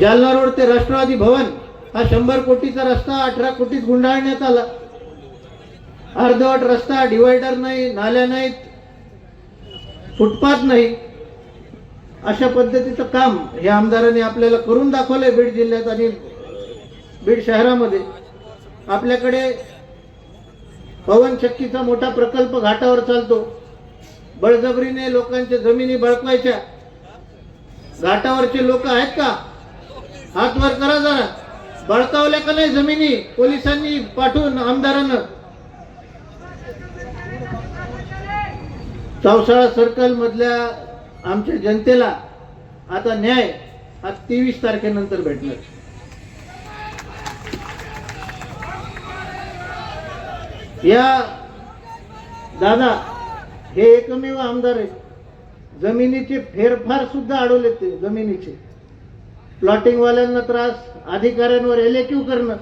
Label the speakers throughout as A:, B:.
A: Jalna road ते राष्ट्रवादी भवन हा शंभर कोटीचा रस्ता अठरा कोटीत गुंडाळण्यात आला. अर्धवट रस्ता डिवायडर नाही नाल्या नाहीत फुटपाथ नाही. अशा पद्धतीचं काम हे आमदाराने आपल्याला करून दाखवलंय बीड जिल्ह्यात आणि बीड शहरामध्ये. आपल्याकडे पवन शक्तीचा मोठा प्रकल्प घाटावर चालतो. बळजबरीने लोकांच्या जमिनी बळकवायच्या. घाटावरचे लोक आहेत का? हात वर करा जरा. बळकावल्या का नाही जमिनी? पोलिसांनी पाठवून आमदारानं. चौसाळा सर्कल मधल्या आमच्या जनतेला आता न्याय हा तेवीस तारखेनंतर भेटणार. या दादा हे एकमेव आमदार आहेत. जमिनीचे फेरफार सुद्धा अडवले ते जमिनीचे. प्लॉटिंग वाल्यांना त्रास अधिकाऱ्यांवर एलेक्यू करणं.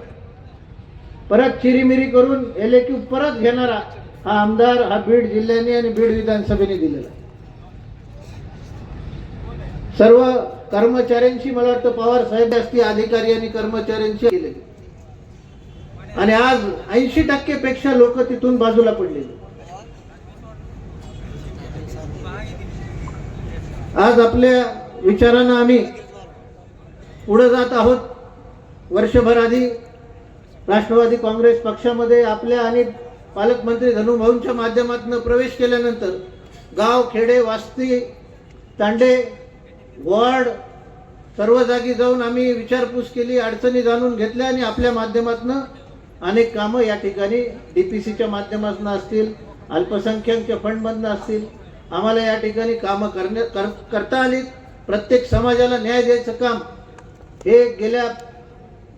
A: परत चिरीमिरी करून एलेक्यू परत घेणारा हा आमदार हा बीड जिल्ह्याने आणि बीड विधानसभेने दिलेला. सर्व कर्मचाऱ्यांशी मला वाटतं पवार साहेब असती अधिकारी आणि कर्मचाऱ्यांशी आणि आज ऐंशी टक्के पेक्षा लोक तिथून बाजूला पडलेली. आज आपल्या विचारानं आम्ही पुढं जात आहोत. वर्षभर आधी राष्ट्रवादी काँग्रेस पक्षामध्ये आपल्या आणि पालकमंत्री धनुभाऊंच्या माध्यमातून प्रवेश केल्यानंतर गाव खेडे वास्ती तांडे वॉर्ड सर्व जागी जाऊन आम्ही विचारपूस केली अडचणी जाणून घेतल्या आणि आपल्या माध्यमातून अनेक कामं या ठिकाणी डी पी सीच्या माध्यमातून असतील अल्पसंख्याकच्या फंडमधनं असतील आम्हाला या ठिकाणी कामं करण्या कर करता आली. प्रत्येक समाजाला न्याय द्यायचं काम. हे गेल्या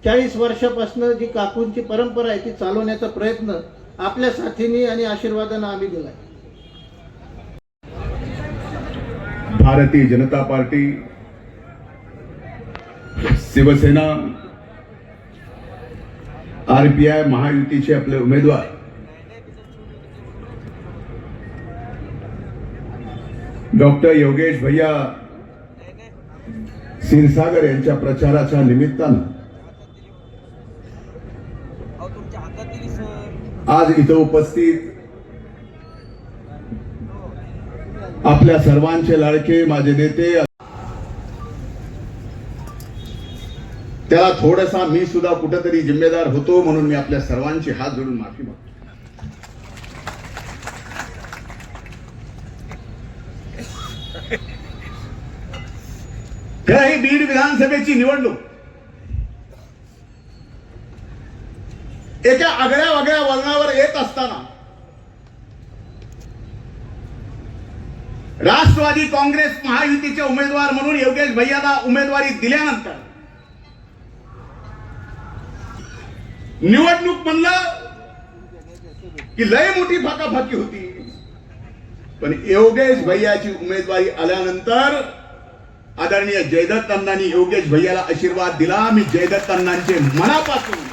A: चाळीस वर्षापासून जी काकूंची परंपरा आहे ती चालवण्याचा प्रयत्न आपल्या साथीने आणि आशीर्वादानं आम्ही दिलाय
B: भारतीय जनता पार्टी शिवसेना आरपीआय महायुतीचे आपले उमेदवार डॉक्टर योगेश भैया क्षीरसागर यांच्या प्रचाराच्या निमित्तानं. आज इथं उपस्थित आपल्या सर्वांचे लाडके माझे नेते. त्याला थोडासा मी सुद्धा कुठेतरी जिम्मेदार होतो म्हणून मी आपल्या सर्वांची हात जोडून माफी मागतो. तेव्हा ही बीड विधानसभेची निवडणूक. एका आगळ्या वगळ्या वळणावर येत असताना राष्ट्रवादी काँग्रेस महायुतीचे उमेदवार म्हणून योगेश भैयाला उमेदवारी दिल्यानंतर निवडणूक म्हणलं की लय मोठी फाकाफाकी होती. पण योगेश भैयाची उमेदवारी आल्यानंतर आदरणीय जयदत्त अण्णांनी योगेश भैयाला आशीर्वाद दिला. मी जयदत्त अण्णांचे मनापासून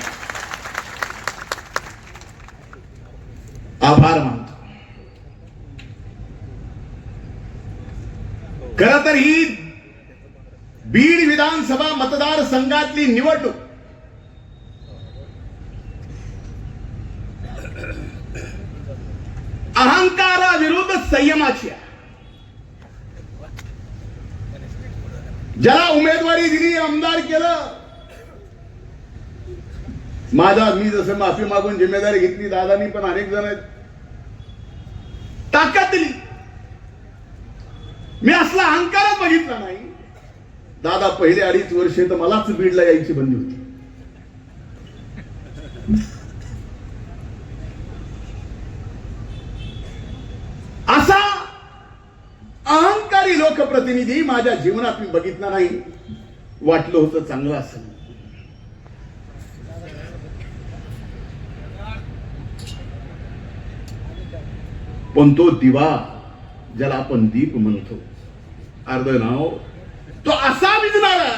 B: आभार मानतो. खर तर ही बीड विधानसभा मतदारसंघातली निवडणूक अहंकाराविरुद्ध संयमाची आहे. ज्याला उमेदवारी दिली आमदार केलं. माझा मी जसं माफी मागून जिम्मेदारी घेतली दादानी पण अनेक जण ताकद दिली. मी असला अहंकारच बघितला नाही. दादा पहिले अडीच वर्षे तर मलाच बीडला यायची बंदी होती असा अहंकारी प्रतिनिधी माझ्या जीवनात मी बघितला नाही. वाटलं होतं चांगलं असं पण तो दिवा ज्याला आपण दीप म्हणतो अर्ध नाव तो असा विजणारा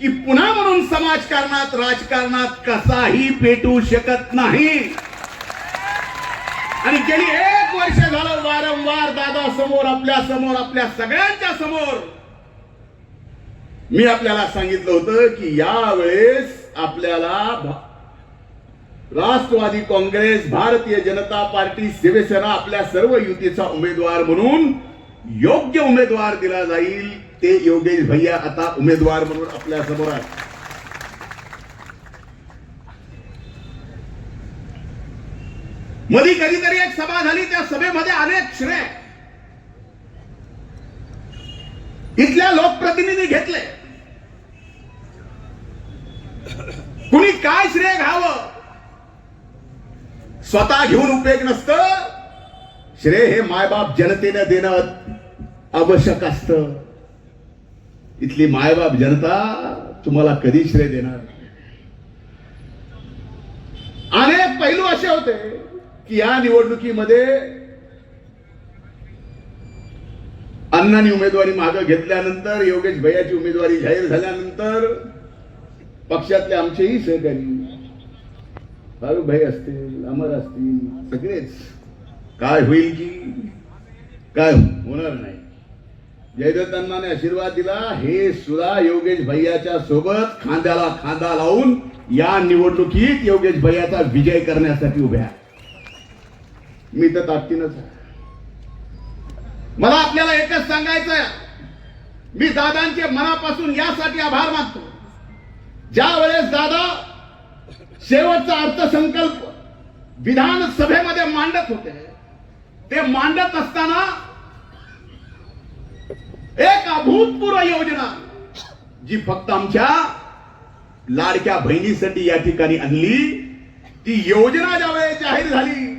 B: की पुन्हा म्हणून समाजकारणात राजकारणात कसाही पेटू शकत नाही. आणि गेली एक वर्ष झालं वारंवार दादा समोर आपल्यासमोर आपल्या सगळ्यांच्या समोर. मी आपल्याला सांगितलं होतं की यावेळेस आपल्याला राष्ट्रवादी काँग्रेस भारतीय जनता पार्टी शिवसेना आपल्या सर्व युतीचा उमेदवार म्हणून योग्य उमेदवार दिला जाईल. ते योगेश भैया आता उमेदवार म्हणून आपल्यासमोर आहेत. मधी कधीतरी एक सभा झाली त्या सभेमध्ये अनेक श्रेय. इथल्या लोकप्रतिनिधी घेतले. कुणी काय श्रेय घ्यावं? स्वतः घेऊन उपयोग नसतं. श्रेय हे मायबाप जनतेने देणं आवश्यक असत. इथली मायबाप जनता तुम्हाला कधी श्रेय देणार अनेक पैलू असे होते. की या निवडणुकीमध्ये अण्णांनी उमेदवारी मागे घेतल्यानंतर योगेश भैयाची उमेदवारी जाहीर झाल्यानंतर पक्षातले आमचेही सहकारी फारुख भाई असतील अमर असतील सगळेच. काय होईल की? काय होणार नाही. जयदत्तांना आशीर्वाद दिला. हे सुद्धा योगेश भैयाच्या सोबत खांद्याला खांदा लावून या निवडणुकीत योगेश भैयाचा विजय करण्यासाठी उभ्या. मी तर ताकदीनच आहे. मला आपल्याला एकच सांगायचं आहे. मी दादांचे मनापासून यासाठी आभार मानतो. ज्या वेळेस दादा शेवटचा अर्थसंकल्प विधानसभेमध्ये मांडत होते ते मांडत असताना एक अभूतपूर्व योजना जी फक्त आमच्या लाडक्या बहिणीसाठी या ठिकाणी आणली ती योजना ज्यावेळेस जाहीर झाली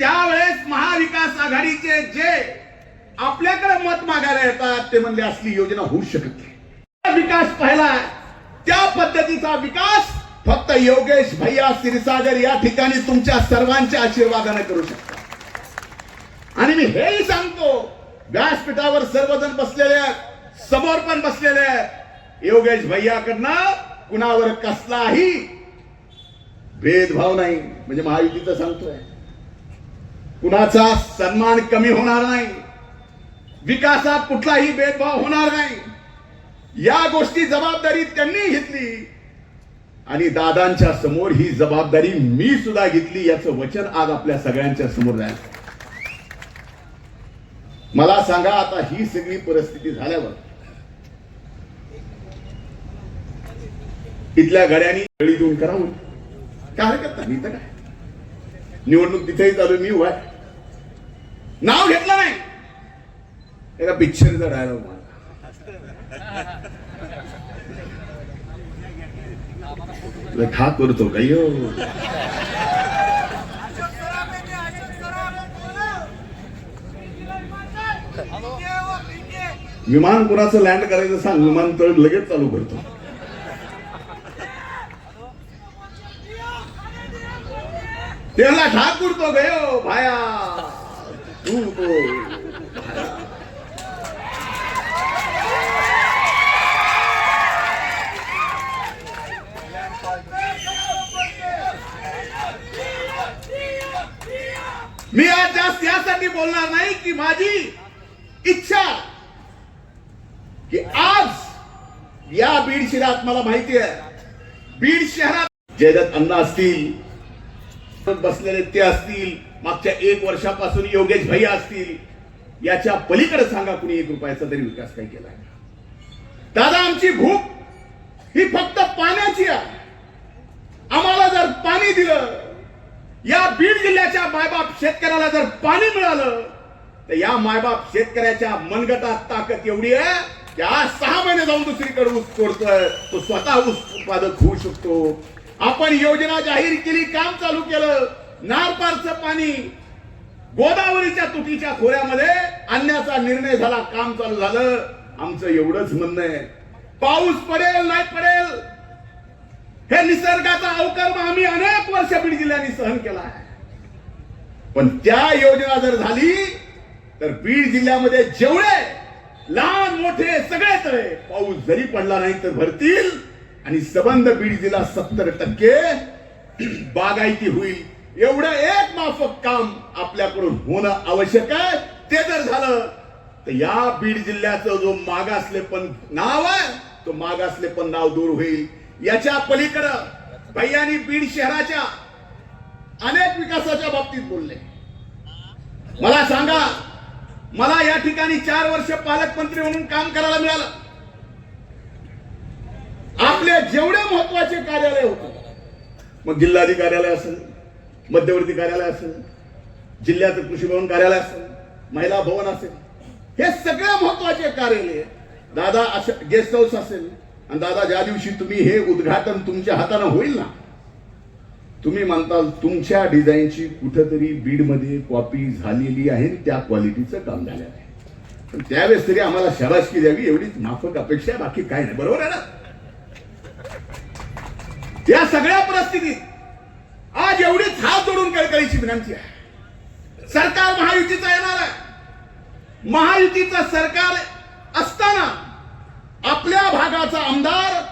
B: त्यावेळेस महाविकास आघाडीचे जे आपल्याकडे मत मागायला येतात ते म्हणले असली योजना होऊ शकत नाही. विकास पाहिला. त्या पद्धतीचा विकास फक्त योगेश भैया सिरसागर या ठिकाणी तुमच्या सर्वांच्या आशीर्वादाने करू शकता आणि मी हेही सांगतो व्यासपीठावर सर्वजण बसलेले आहेत समोर पण बसलेले आहेत. योगेश भैयाकडनं कुणावर कसलाही भेदभाव नाही. म्हणजे महायुतीचं सांगतोय. कुणाचा सन्मान कमी होणार नाही. विकासात कुठलाही भेदभाव होणार नाही. या गोष्टी जबाबदारी त्यांनी घेतली. आणि दादांच्या समोर ही जबाबदारी मी सुद्धा घेतली याचं वचन आज आपल्या सगळ्यांच्या समोर जायचं मला सांगा आता ही सगळी परिस्थिती झाल्यावर इथल्या गड्यांनी गळी देऊन करावं? काय हरकत नाही तर काय? निवडणूक तिथेही चालू मी उभा आहे. नाव घेतलं नाही. एका पिक्चरचा डायलॉग मला खा करतो काय विमान कुणाचं लँड करायचं सांग. विमानतळ लगेच चालू करतो. त्याला ठाकूर तो गयो भाया. तू मी आज जास्त यासाठी बोलणार नाही की माझी इच्छा की आज या बीड शहरात मला माहिती आहे. बीड शहरात जयदत्त अण्णा असतील बसलेले ते असतील मागच्या एक वर्षापासून योगेश भैया असतील याच्या पलीकडे सांगा कुणी एक रुपयाचा तरी विकास काही केला दादा आमची भूक ही फक्त पाण्याची आहे. आम्हाला जर पाणी दिलं या बीड जिल्ह्याच्या मायबाप शेतकऱ्याला जर पाणी मिळालं तर या मायबाप शेतकऱ्याच्या मनगटात ताकद एवढी आहे की आज सहा महिने जाऊन दुसरीकडे ऊस तोडतोय. तो स्वतः ऊस उत्पादक होऊ शकतो. आपण योजना जाहीर केली काम चालू केलं नारपारचं पाणी गोदावरीच्या तुटीच्या खोऱ्यामध्ये आणण्याचा निर्णय झाला काम चालू झालं. आमचं एवढंच म्हणणं आहे. पाऊस पडेल नाही पडेल हे निसर्गाचा अवकर्म आम्ही अनेक वर्ष बीड जिल्ह्याने सहन केला आहे. पण त्या योजना जर झाली तर बीड जिल्ह्यामध्ये जेवढे लहान मोठे सगळे तळे पाऊस जरी पडला नाही तर भरतील. आणि सबंध बीड जिल्हा सत्तर टक्के बागायती होईल. एवढं एक माफक काम आपल्याकडून होणं आवश्यक आहे. ते जर झालं तर या बीड जिल्ह्याचं जो मागासले पण नाव आहे तो मागासले पण नाव दूर होईल. याच्या पलीकडं भैयानी बीड शहराच्या अनेक विकासाच्या बाबतीत बोलले. मला सांगा मला या ठिकाणी चार वर्ष पालकमंत्री म्हणून काम करायला मिळालं. आपले जेवढे महत्त्वाचे कार्यालय होते मग जिल्हाधिकार्यालय असेल मध्यवर्ती कार्यालय असेल जिल्ह्याचं कृषी भवन कार्यालय असेल महिला भवन असेल हे सगळे महत्त्वाचे कार्यालय दादा असं गेस्ट हाऊस असेल आणि दादा ज्या दिवशी तुम्ही हे उद्घाटन तुमच्या हाताने होईल ना तुम्ही म्हणताल तुमच्या डिझाईनची कुठंतरी बीडमध्ये कॉपी झालेली आहे त्या क्वालिटीचं काम झालेलं आहे. पण त्यावेळेस तरी आम्हाला शाबासकी द्यावी एवढीच माफक अपेक्षा आहे बाकी काय नाही. बरोबर आहे ना? या सगळ्या परिस्थितीत आज एवढीच हात जोडून कळकळीची विनंती आहे. सरकार महायुतीचं येणार आहे. महायुतीचं सरकार असताना आपल्या भागाचा आमदार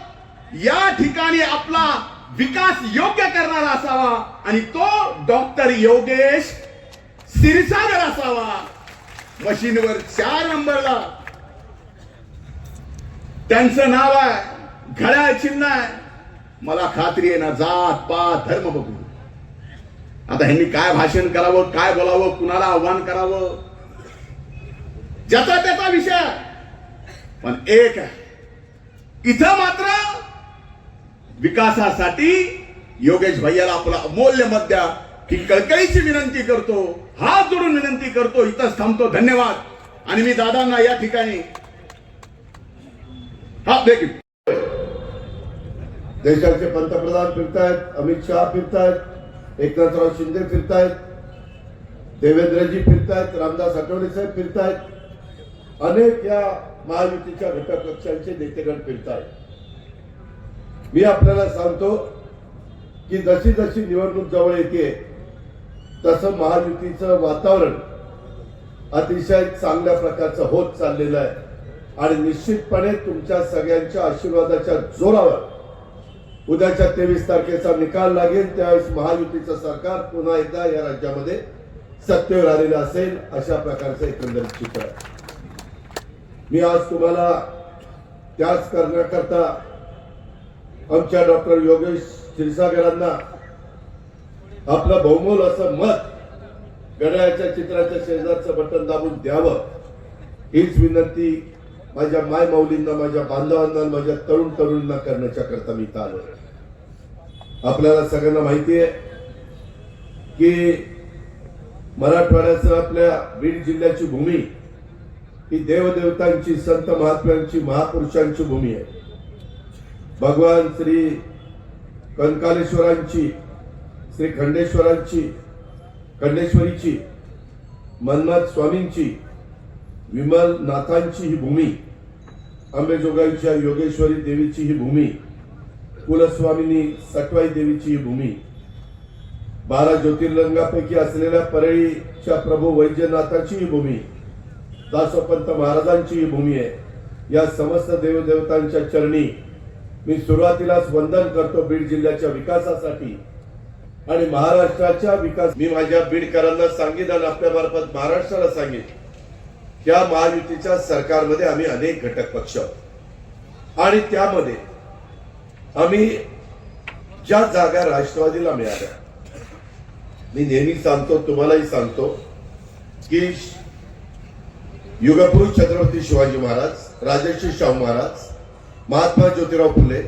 B: या ठिकाणी आपला विकास योग्य करणारा असावा आणि तो डॉक्टर योगेश सिरसागर असावा. मशीनवर चार नंबरला. त्यांचं नाव आहे घड्याळ चिन्ह आहे. मला खात्री आहे ना जात पात धर्म बघून. आता ह्यांनी काय भाषण करावं काय बोलावं कुणाला आव्हान करावं? ज्याचा त्याचा विषय. पण एक आहे. इथं मात्र विकासासाठी योगेश भैयाला आपला अमूल्य मत द्या ही कळकळीची विनंती करतो हात जोडून विनंती करतो इथंच थांबतो. धन्यवाद. आणि मी दादांना या ठिकाणी हा देखील.
C: देशाचे पंतप्रधान फिरतायत अमित शहा फिरतायत एकनाथराव शिंदे फिरतायत देवेंद्रजी फिरतायत रामदास आठवले साहेब फिरतायत अनेक या महायुतीच्या घटक पक्षांचे नेतेगण फिरतायत. मी आपल्याला सांगतो की जशी जशी निवडणूक जवळ येते तसं महायुतीचं वातावरण अतिशय चांगल्या प्रकारचं होत चाललेलं आहे. आणि निश्चितपणे तुमच्या सगळ्यांच्या आशीर्वादाच्या जोरावर उद्याच्या तेवीस तारखेचा निकाल लागेल. त्यावेळेस महायुतीचं सरकार पुन्हा एकदा या राज्यामध्ये सत्तेवर आलेलं असेल अशा प्रकारचं एकंदरीत चित्र मी आज तुम्हाला त्याच करण्याकरता आमच्या डॉक्टर योगेश क्षीरसागरांना आपलं बहुमोल असं मत गड्याच्या चित्राच्या शेजारचं बटन दाबून द्यावं हीच विनंती माझ्या माय माऊलींना माझ्या बांधवांना माझ्या तरुण तरुणींना करण्याच्या करता मी आलो आपल्याला सगळ्यांना माहिती आहे की मराठवाड्याचं आपल्या बीड जिल्ह्याची भूमी ही देवदेवतांची संत महात्म्यांची महापुरुषांची भूमी आहे. भगवान श्री कनकालेश्वरांची श्री खंडेश्वरांची खंडेश्वरीची मन्नाथ स्वामींची विमल नाथांची ही भूमी अंबेजोगाईच्या योगेश्वरी देवीची ही भूमी कुलस्वामिनी सटवाई देवीची ही भूमी. बारा ज्योतिर्लिंगापैकी असलेल्या परळीच्या प्रभू वैद्यनाथाची ही भूमी दासोपंत महाराजांची ही भूमी आहे. या समस्त देवदेवतांच्या चरणी मी सुरुवातीलाच वंदन करतो बीड जिल्ह्याच्या विकासासाठी. आणि महाराष्ट्राच्या विकास मी माझ्या बीडकरांना सांगेन आणि आपल्यामार्फत महाराष्ट्राला सांगेन. या महायुतीच्या सरकारमध्ये आम्ही अनेक घटक पक्ष आणि त्यामध्ये आम्ही ज्या जागा राष्ट्रवादीला मिळाल्या मी नेहमी सांगतो तुम्हालाही सांगतो की युगपुरुष छत्रपती शिवाजी महाराज राजर्षी शाहू महाराज महात्मा ज्योतिराव फुले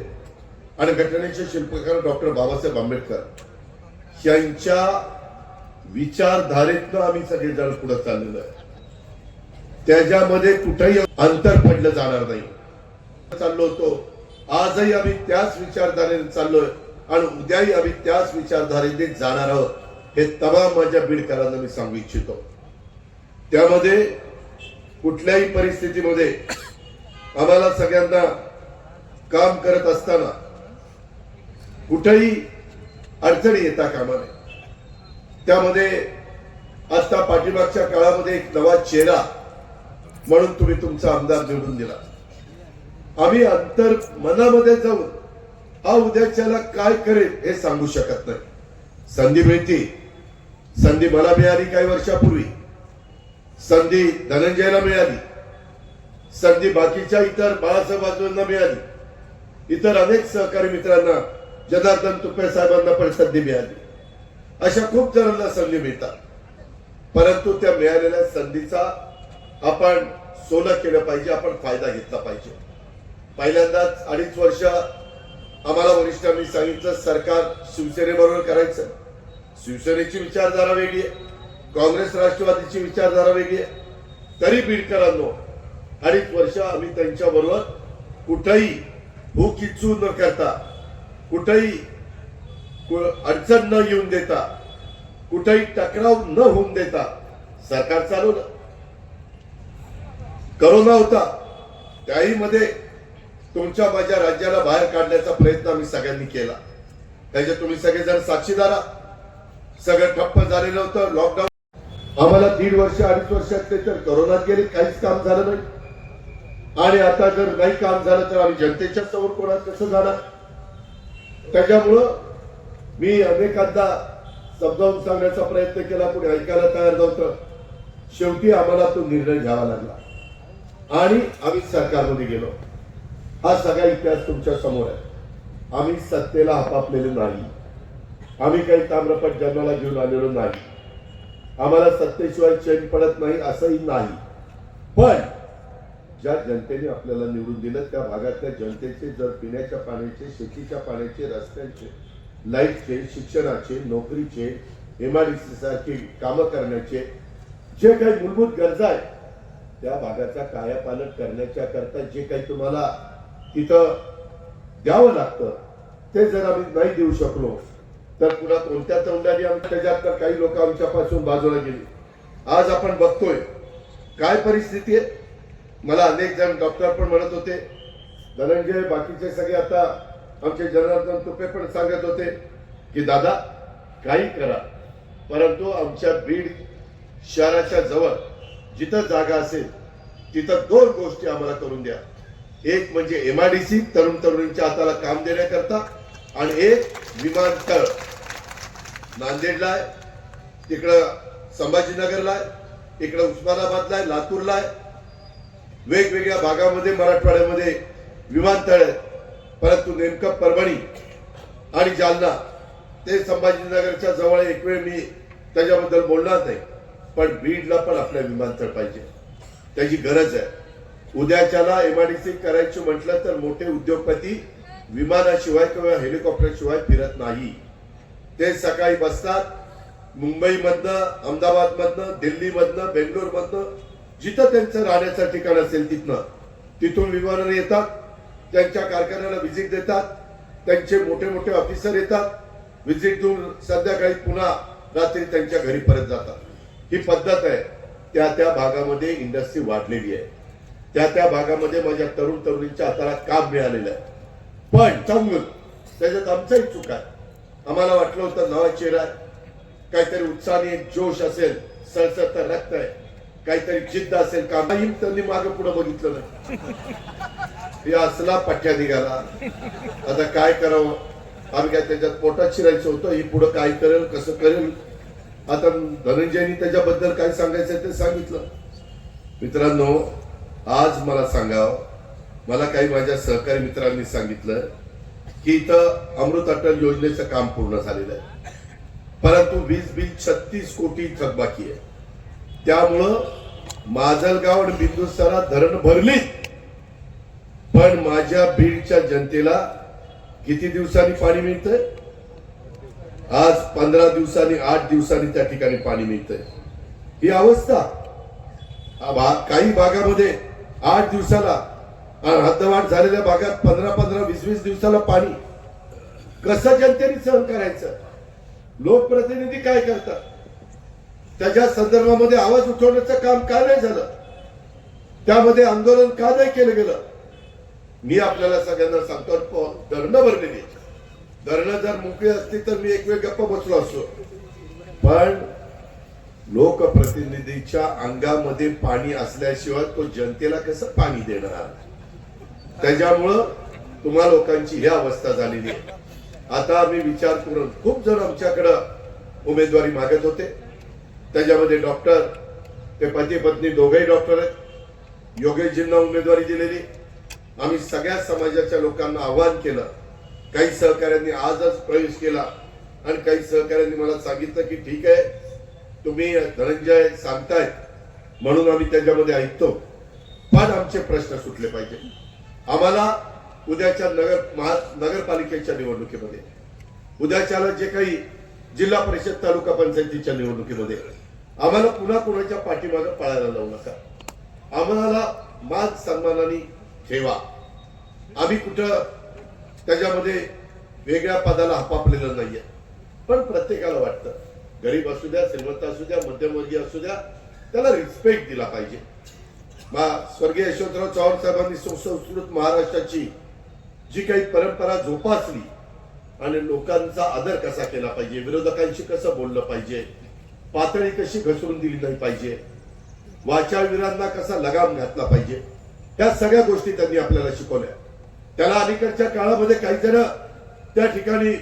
C: आणि घटनेचे शिल्पकार डॉक्टर बाबासाहेब आंबेडकर यांच्या विचारधारेतनं आम्ही सगळेजण पुढे चाललेलो आहे. त्याच्यामध्ये कुठेही अंतर पडलं जाणार नाही. चाललो होतो. आजही आम्ही त्याच विचारधारेने चाललोय आणि उद्याही आम्ही त्याच विचारधारेने जाणार आहोत हे तमाम माझ्या बीडकरांना मी सांगू इच्छितो. त्यामध्ये कुठल्याही परिस्थितीमध्ये आम्हाला सगळ्यांना काम करत असताना कुठेही अडचणी येता कामा नये. त्यामध्ये आता पाठीमागच्या काळामध्ये एक नवा चेहरा म्हणून तुम्ही तुमचा आमदार निवडून दिला. आम्ही अंतर मनामध्ये जाऊन हा उद्याच्याला काय करेल हे सांगू शकत नाही. संधी मिळते. संधी मला मिळाली काही वर्षापूर्वी. संधी धनंजयला मिळाली. संधी बाकीच्या इतर बाळासाहेब आजोबांना मिळाली. इतर अनेक सहकारी मित्रांना जनार्दन तुपे साहेबांना पण संधी मिळाली. अशा खूप जणांना संधी मिळतात. परंतु त्या मिळालेल्या संधीचा आपण सोनं केलं पाहिजे आपण फायदा घेतला पाहिजे. पहिल्यांदाच अडीच वर्ष आम्हाला वरिष्ठांनी सांगितलं सरकार शिवसेनेबरोबर करायचं. शिवसेनेची विचारधारा वेगळी आहे. काँग्रेस राष्ट्रवादीची विचारधारा वेगळी आहे. तरी बीडकरांनो अडीच वर्ष आम्ही त्यांच्याबरोबर कुठंही भूक इच्छू न करता कुठंही अडचण न येऊन देता कुठेही टकराव न होऊन देता सरकार चालवलं. करोना होता. त्याही मध्ये तुमच्या माझ्या राज्याला बाहेर काढण्याचा प्रयत्न आम्ही सगळ्यांनी केला. त्याचे तुम्ही सगळेजण साक्षीदार सगळं ठप्प झालेलं होतं लॉकडाऊन आम्हाला दीड वर्ष अडीच वर्षातले तर करोनात गेले काहीच काम झालं नाही. आणि आता जर नाही काम झालं तर आम्ही जनतेच्या समोर कोणात कसं जाणार? त्याच्यामुळं मी अनेकांदा समजावून सांगण्याचा प्रयत्न केला कोणी ऐकायला तयार नव्हतं. शेवटी आम्हाला तो निर्णय घ्यावा लागला. आणि आम्ही सरकारमध्ये गेलो. हा सगळा इतिहास तुमच्यासमोर आहे. आम्ही सत्तेला आपापलेले नाही. आम्ही काही ताम्रपट जन्माला घेऊन आलेलो नाही. आम्हाला सत्तेशिवाय चैन पडत नाही असंही नाही. पण ज्या जनतेने आपल्याला निवडून दिलं त्या भागातल्या जनतेचे जर पिण्याच्या पाण्याचे शेतीच्या पाण्याचे रस्त्यांचे लाईटचे शिक्षणाचे नोकरीचे एमआरडीसी सारखी कामं करण्याचे जे काही मूलभूत गरजा आहेत त्या भागाचा कायापालट करण्याच्या करता जे काही तुम्हाला तिथं द्यावं लागतं. ते जर आम्ही नाही देऊ शकलो तर पुन्हा कोणत्या तोंडाने आम्ही त्याच्यात तर काही लोक आमच्यापासून बाजूला गेली. आज आपण बघतोय काय परिस्थिती आहे? मला अनेक जण डॉक्टर पण म्हणत होते. धनंजय बाकीचे सगळे आता आमचे जनार्दन तुपे पण सांगत होते की दादा काही करा. परंतु आमच्या बीड शहराच्या जवळ जिथं जागा असेल तिथं दोन गोष्टी आम्हाला करून द्या. एक म्हणजे एम आय डी सी तरुण तरुणींच्या हाताला काम देण्याकरता आणि एक विमानतळ नांदेडला आहे तिकडं संभाजीनगरला आहे इकडं उस्मानाबादला आहे लातूरला आहे. वेगवेगळ्या भागामध्ये मराठवाड्यामध्ये विमानतळ आहेत परंतु नेमकं परभणी आणि जालना ते संभाजीनगरच्या जवळ एक वेळ मी त्याच्याबद्दल बोलणार नाही. पण बीडला पण आपल्या विमानतळ पाहिजे. त्याची गरज आहे. उद्याच्याला एमआरडीसी करायची म्हटलं तर मोठे उद्योगपती विमानाशिवाय किंवा हेलिकॉप्टरशिवाय फिरत नाही. ते सकाळी बसतात मुंबईमधनं अहमदाबादमधनं दिल्लीमधनं बेंगलोरमधनं जिथं त्यांचं राहण्याचं ठिकाण असेल तिथनं. तिथून विमानाने येतात त्यांच्या कारखान्याला व्हिजिट देतात त्यांचे मोठे मोठे ऑफिसर येतात व्हिजिट देऊन संध्याकाळी पुन्हा रात्री त्यांच्या घरी परत जातात. ही पद्धत आहे. त्या त्या भागामध्ये इंडस्ट्री वाढलेली आहे. त्या त्या भागामध्ये माझ्या तरुण तरुणींच्या हाताला काम मिळालेलं आहे. पण चांगलं त्याच्यात आमचाही चूक आहे. आम्हाला वाटलं होतं नवा चेहरा काहीतरी उत्साहाने जोश असेल सळसळत तर रक्त आहे काहीतरी जिद्द असेल कामही त्यांनी मागे पुढे बघितलं नाही. हे असला पठ्या निघाला. आता काय करावं? आम्ही काय त्याच्यात पोटात शिरायचं होतं? ही पुढं काय करेल? कसं करेल? आता धनंजयनी त्याच्याबद्दल काय सांगायचं ते सांगितलं. मित्रांनो आज मला सांगावं. मला काही माझ्या सहकारी मित्रांनी सांगितलं की इथं अमृत अटल योजनेचं काम पूर्ण झालेलं आहे. परंतु वीज बिल छत्तीस कोटी थकबाकी आहे. त्यामुळं माजलगाव आणि बिंदुसरा धरण भरली पण माझ्या बीडच्या जनतेला किती दिवसांनी पाणी मिळतंय? आज पंधरा दिवसांनी आठ दिवसांनी त्या ठिकाणी पाणी मिळतंय. ही अवस्था. हा काही भागामध्ये आठ दिवसाला आणि हद्दवाढ झालेल्या भागात पंधरा पंधरा वीस वीस दिवसाला पाणी. कसं जनतेने सहन करायचं? लोकप्रतिनिधी काय करतात? त्याच्या संदर्भामध्ये आवाज उठवण्याचं काम का नाही झालं? त्यामध्ये आंदोलन का नाही केलं गेलं? मी आपल्याला सगळ्यांना सांगतो धरणं भरलेली धरणं जर मोकळी असती तर मी एक वेळ गप्प बसलो असतो. पण लोकप्रतिनिधीच्या अंगामध्ये पाणी असल्याशिवाय तो जनतेला कसं पाणी देणार? त्याच्यामुळं तुम्हा लोकांची ही अवस्था झालेली आहे. आता आम्ही विचार करून खूप जण आमच्याकडं उमेदवारी मागत होते. त्याच्यामध्ये डॉक्टर ते पती पत्नी दोघेही डॉक्टर आहेत. योगेशजींना उमेदवारी दिलेली. आम्ही सगळ्या समाजाच्या लोकांना आवाहन केलं. काही सहकाऱ्यांनी आजच प्रवेश केला. आणि काही सहकाऱ्यांनी मला सांगितलं की ठीक आहे तुम्ही धनंजय सांगतायत म्हणून आम्ही त्याच्यामध्ये ऐकतो. पण आमचे प्रश्न सुटले पाहिजे. आम्हाला उद्याच्या नगर महा नगरपालिकेच्या निवडणुकीमध्ये उद्याच्याला जे काही जिल्हा परिषद तालुका पंचायतीच्या निवडणुकीमध्ये आम्हाला पुन्हा कुणाच्या पाठीमागं पळायला लावू नका. आम्हाला मान सन्मानाने ठेवा. आम्ही कुठं त्याच्यामध्ये वेगळ्या पदाला हपापलेलं नाहीये. पण प्रत्येकाला वाटतं गरीब असू द्या श्रीमंत असू द्या मध्यमवर्गीय असू द्या त्याला रिस्पेक्ट दिला पाहिजे. मा स्वर्गीय यशवंतराव चव्हाण साहेबांनी सुसंस्कृत महाराष्ट्राची जी काही परंपरा जोपासली आणि लोकांचा आदर कसा केला पाहिजे विरोधकांशी कसं बोललं पाहिजे पातळी कशी घसरून दिली नाही पाहिजे वाचावीरांना कसा लगाम घातला पाहिजे त्या सगळ्या गोष्टी त्यांनी आपल्याला शिकवल्या. त्याला अलीकडच्या काळामध्ये काही जण त्या ठिकाणी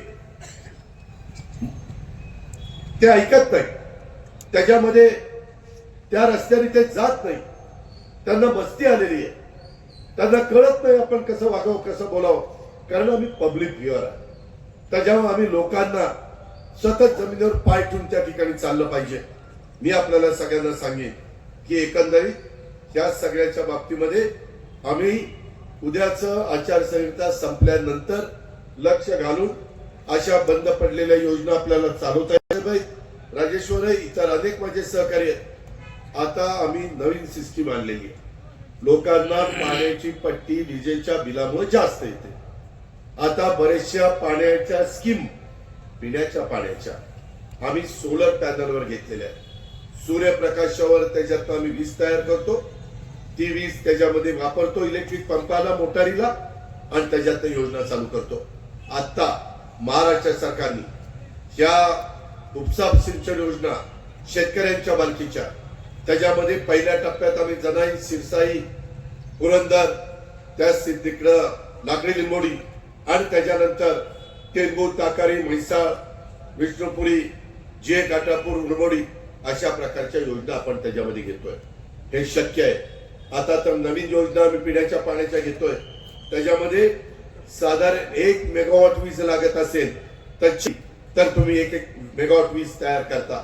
C: ते ऐकत नाही. त्याच्यामध्ये त्या रस्त्याने ते जात नाही. त्यांना मस्ती आलेली आहे. त्यांना कळत नाही आपण कसं वागावं कसं बोलावं. कारण आम्ही पब्लिक व्ह्युअर आहे त्याच्यामुळे आम्ही लोकांना सतत जमिनीवर पाय ठेवून त्या ठिकाणी चाललं पाहिजे. मी आपल्याला सगळ्यांना सांगेन की एकंदरीत या सगळ्याच्या बाबतीमध्ये आम्ही उद्याचं आचारसंहिता संपल्यानंतर लक्ष घालून अशा बंद पडलेल्या योजना आपल्याला चालवता येईल राजेश्वर इतर अनेक माझे सहकारी आहेत. आता आम्ही नवीन सिस्टीम आणलेली आहे. लोकांना पाण्याची पट्टी विजेच्या बिलामुळे जास्त येते. आता बरेचशा पाण्याच्या स्कीम पिण्याच्या पाण्याच्या आम्ही सोलर पॅनलवर घेतलेल्या सूर्यप्रकाशावर त्याच्यात आम्ही वीज तयार करतो. ती वीज त्याच्यामध्ये वापरतो इलेक्ट्रिक पंपाला मोटारीला आणि त्याच्यात योजना चालू करतो. आता महाराष्ट्र सरकारने ह्या उपसा सिंचन योजना शेतकऱ्यांच्या मालकीच्या त्याच्यामध्ये पहिल्या टप्प्यात आम्ही जनाई सिरसाई पुरंदर त्या तिकडं लाकडी लिंबोडी आणि त्याच्यानंतर टेंबू ताकारी म्हैसाळ विष्णुपुरी जे काटापूर उलमोडी अशा प्रकारच्या योजना आपण त्याच्यामध्ये घेतोय. हे शक्य आहे. आता तर नवीन योजना आम्ही पिण्याच्या पाण्याच्या घेतोय. त्याच्यामध्ये साधारण एक मेगावॉट वीज लागत असेल तर तर तुम्ही एक एक मेगावॉट वीज तयार करता.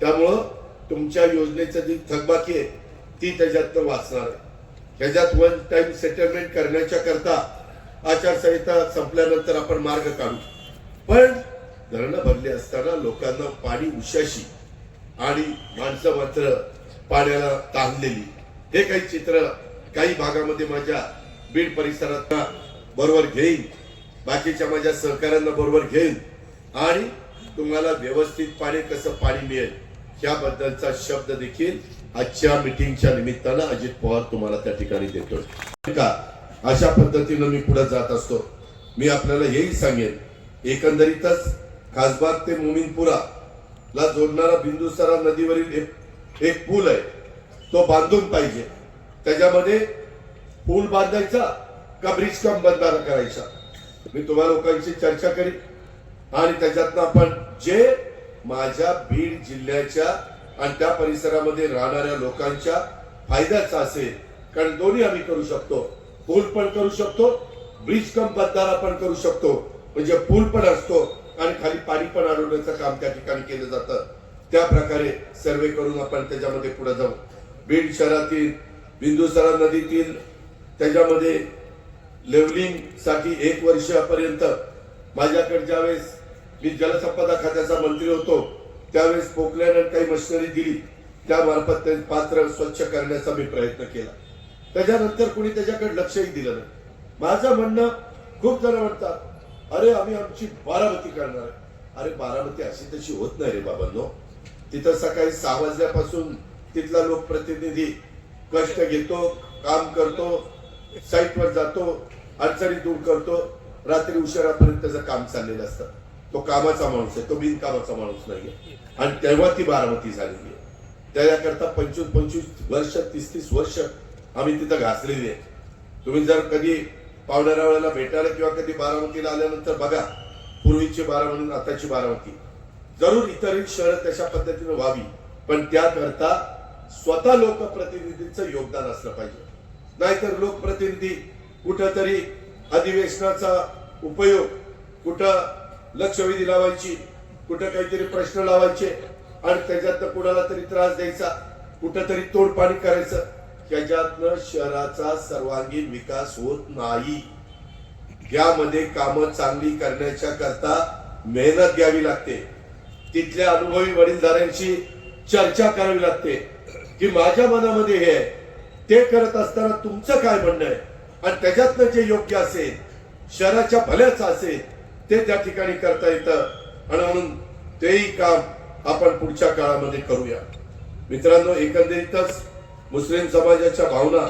C: त्यामुळं तुमच्या योजनेचं जी थकबाकी आहे ती त्याच्यातनं वाचणार आहे. ह्याच्यात वन टाइम सेटलमेंट करण्याच्या करता आचारसंहिता संपल्यानंतर आपण मार्ग काढू. पण धरणं भरली असताना लोकांना पाणी उशाशी आणि माणसं मात्र पाण्याला ताणलेली. हे काही चित्र काही भागामध्ये माझ्या बीड परिसरात बरोबर घेईन. बाकीच्या माझ्या सहकाऱ्यांना बरोबर घेईन. आणि तुम्हाला व्यवस्थित पाणी कसं पाणी मिळेल याबद्दलचा शब्द देखील आजच्या मिटिंगच्या निमित्तानं अजित पवार तुम्हाला त्या ठिकाणी देतोय. का? अशा पद्धतीनं मी पुढे जात असतो. मी आपल्याला हेही सांगेन एकंदरीतच खासबाग ते मोमिनपुरा ला जोडणारा बिंदुसरा नदीवरील एक एक पूल आहे तो बांधून पाहिजे. त्याच्यामध्ये पूल बांधायचा का ब्रिज कम बंधारा करायचा? मी तुम्हा लोकांशी चर्चा करीन. आणि त्याच्यातनं आपण जे माझ्या बीड जिल्ह्याच्या आणि त्या परिसरामध्ये राहणाऱ्या लोकांच्या फायद्याचा असेल कारण दोन्ही आम्ही करू शकतो. पूल पण करू शकतो ब्रिज कम बंधारा पण करू शकतो. म्हणजे पूल पण असतो आणि खाली पाणी पण अडवण्याचं काम त्या ठिकाणी केलं जातं. त्या प्रकारे सर्वे करून आपण त्याच्यामध्ये पुढे जाऊ. बीड शहरातील बिंदुसरा नदीतील त्याच्यामध्ये लेवलिंगसाठी एक वर्षापर्यंत माझ्याकडे ज्यावेळेस मी जलसंपदा खात्याचा मंत्री होतो त्यावेळेस पोकलँड काही मशिनरी दिली त्या मार्फत ते पात्र स्वच्छ करण्याचा मी प्रयत्न केला. त्याच्यानंतर कोणी त्याच्याकडे लक्षही दिलं नाही. माझं म्हणणं खूप जण म्हणतात अरे आम्ही आमची बारामती करणार आहे. अरे बारामती अशी तशी होत नाही रे बाबांनो. तिथं सकाळी सहा वाजल्यापासून तिथला लोकप्रतिनिधी कष्ट घेतो काम करतो साईटवर जातो अडचणी दूर करतो रात्री उशिरापर्यंत त्याचं काम चाललेलं असतं. तो कामाचा माणूस आहे तो बिनकामाचा माणूस नाहीये. आणि तेव्हा ती बारामती झालेली आहे. त्याच्याकरता पंचवीस पंचवीस वर्ष तीस तीस वर्ष आम्ही तिथं घासलेली आहे. तुम्ही जर कधी पावणाऱ्या वेळेला भेटायला किंवा कधी बारामतीला आल्यानंतर बघा पूर्वीची बारामती आताची बारामती. जरूर इतरही शहर तशा पद्धतीने व्हावी पण त्याकरता स्वतः लोकप्रतिनिधींचं योगदान असलं पाहिजे. नाहीतर लोकप्रतिनिधी कुठंतरी अधिवेशनाचा उपयोग कुठं लक्षवेधी लावायची कुठं काहीतरी प्रश्न लावायचे आणि त्याच्यातनं कुणाला तरी त्रास द्यायचा कुठंतरी तोडपाणी करायचं त्याच्यातनं शहराचा सर्वांगीण विकास होत नाही. यामध्ये कामं चांगली करण्याच्या करता मेहनत घ्यावी लागते. तिथल्या अनुभवी वडीलधाऱ्यांशी चर्चा करावी लागते. की माझ्या मनामध्ये हे आहे. ते करत असताना तुमचं काय म्हणणं आहे? आणि त्याच्यातनं जे योग्य असेल शहराच्या भल्याचं असेल ते त्या ठिकाणी करता येतं. आणि म्हणून तेही काम आपण पुढच्या काळामध्ये करूया. मित्रांनो एकंदरीतच मुस्लिम समाजाच्या भावना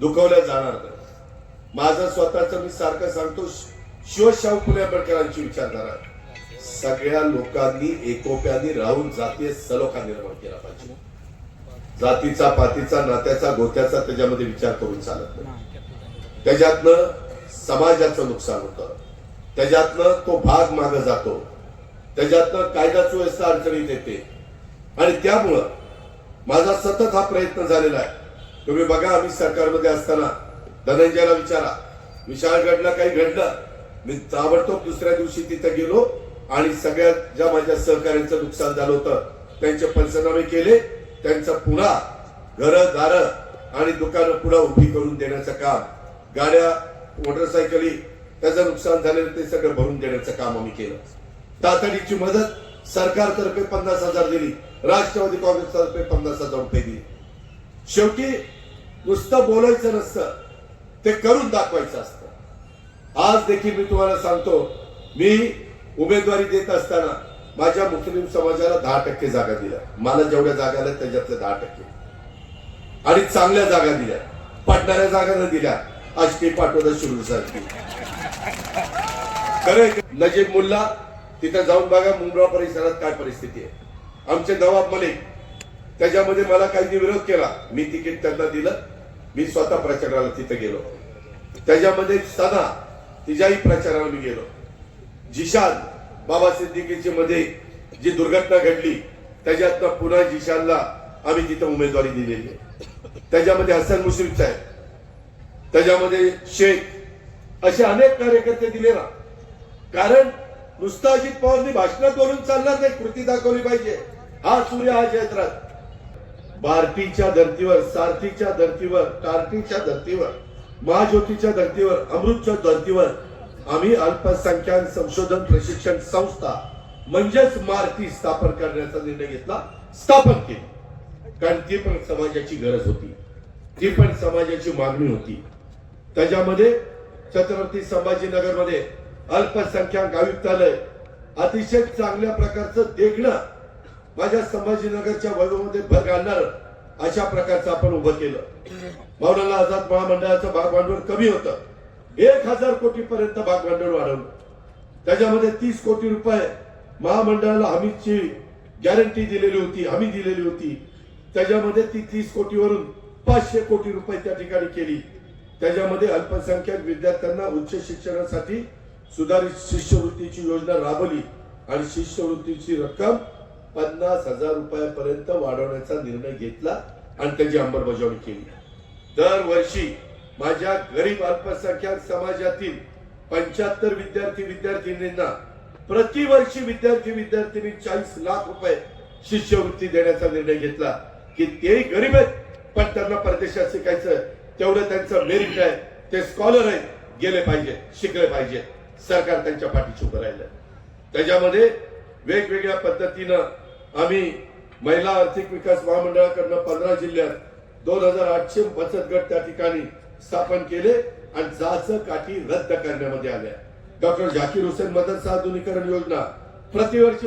C: दुखवल्या जाणार नाही माझं स्वतःच मी सारखं सांगतो शिवशाहू फुले आंबेडकरांची विचारधारा. सगळ्या लोकांनी एकोप्याने राहून जातीय सलोखा निर्माण केला पाहिजे. जातीचा पातीचा नात्याचा गोत्याचा त्याच्यामध्ये विचार करून चालत नाही. त्याच्यातनं समाजाचं नुकसान होतं. त्याच्यातनं तो भाग माग जातो. त्याच्यातनं कायदा सुव्यवस्था अडचणीत येते. आणि त्यामुळं माझा सतत हा प्रयत्न झालेला आहे. तुम्ही बघा आम्ही सरकारमध्ये असताना धनंजयला विचारा. विशाळगडला काही घडलं? मी ताबडतोब दुसऱ्या दिवशी तिथे गेलो आणि सगळ्या ज्या माझ्या सहकार्यांचं नुकसान झालं होतं त्यांचे पंचनामे केले. त्यांचं पुन्हा घर दारं आणि दुकानं पुन्हा उभी करून देण्याचं काम गाड्या मोटरसायकली त्याचं नुकसान झालेलं ते सगळं भरून देण्याचं काम आम्ही केलं. तातडीची मदत सरकारतर्फे पन्नास हजार दिली. राष्ट्रवादी काँग्रेसतर्फे पन्नास हजार रुपये दिली. शेवटी नुसतं बोलायचं नसतं ते करून दाखवायचं असतं. आज देखील मी तुम्हाला सांगतो मी उमेदवारी देत असताना माझ्या मुस्लिम समाजाला दहा टक्के जागा दिल्या. मला जेवढ्या जागा आल्या त्याच्यातल्या दहा टक्के. आणि चांगल्या जागा दिल्या. पडणाऱ्या जागा न दिल्या. आजकी पाठवता सुरू सारखी खरंय नजीब मुल्ला तिथं जाऊन बघा मुंब्रा परिसरात काय परिस्थिती आहे. आमचे नवाब मलिक त्याच्यामध्ये मला काही विरोध केला. मी तिकीट त्यांना दिलं. मी स्वतः प्रचाराला तिथे गेलो. त्याच्यामध्ये सना तिच्याही प्रचाराला मी गेलो. जिशान बाबा सिद्दीकीच्या मध्ये जी दुर्घटना घडली त्याच्यातनं पुन्हा जिशानला आम्ही तिथं उमेदवारी दिलेली आहे. त्याच्यामध्ये हसन मुश्रीफ साहेब त्याच्यामध्ये शेख असे अनेक कार्यकर्ते दिले ना. कारण नुसतं अजित पवारनी भाषणात बोलून चालणार नाही कृती दाखवली पाहिजे. हा सूर्य हा क्षेत्रात बार्टीच्या धर्तीवर सारथीच्या धर्तीवर टार्टीच्या धर्तीवर महाज्योतीच्या धर्तीवर अमृतच्या धर्तीवर आम्ही अल्पसंख्याक संशोधन प्रशिक्षण संस्था म्हणजेच मारती स्थापन करण्याचा निर्णय घेतला स्थापन केली. कारण ती पण समाजाची गरज होती. ती पण समाजाची मागणी होती. त्याच्यामध्ये छत्रपती संभाजीनगरमध्ये अल्पसंख्याक आयुक्तालय अतिशय चांगल्या प्रकारचं देखणं माझ्या संभाजीनगरच्या वैभवमध्ये भर घालणार अशा प्रकारचं आपण उभं केलं. मौलाना आझाद महामंडळाचं भाग भांडवल कमी होतं. एक हजार कोटी पर्यंत भाग भांडवल वाढवलं. त्याच्यामध्ये तीस कोटी रुपये महामंडळाला हमीची गॅरंटी दिलेली होती हमी दिलेली होती. त्याच्यामध्ये ती तीस कोटीवरून पाचशे कोटी रुपये त्या ठिकाणी केली. त्याच्यामध्ये अल्पसंख्याक विद्यार्थ्यांना उच्च शिक्षणासाठी सुधारित शिष्यवृत्तीची योजना राबवली आणि शिष्यवृत्तीची रक्कम पन्नास हजार रुपयापर्यंत वाढवण्याचा निर्णय घेतला आणि त्याची अंमलबजावणी केली. दरवर्षी माझ्या गरीब अल्पसंख्याक समाजातील पंच्याहत्तर विद्यार्थी विद्यार्थिनींना प्रतिवर्षी विद्यार्थी विद्यार्थिनी चाळीस लाख रुपये शिष्यवृत्ती देण्याचा निर्णय घेतला. की तेही गरीब आहेत पण त्यांना परदेशात शिकायचं तेवढं त्यांचं मेरिट आहे. ते स्कॉलर आहेत. गेले पाहिजे शिकले पाहिजे. सरकार त्यांच्या पाठीशी उभं राहिलं त्याच्यामध्ये वेगवेगळ्या पद्धतीनं आम्ही महिला आर्थिक विकास महामंडळाकडनं पंधरा जिल्ह्यात दोन हजार आठशे बचत गट त्या ठिकाणी स्थापन केले आणि जाच काठी रद्द करण्यामध्ये आल्या. डॉक्टर झाकीर हुसेन मदत आधुनिकरण योजना. प्रतिवर्षी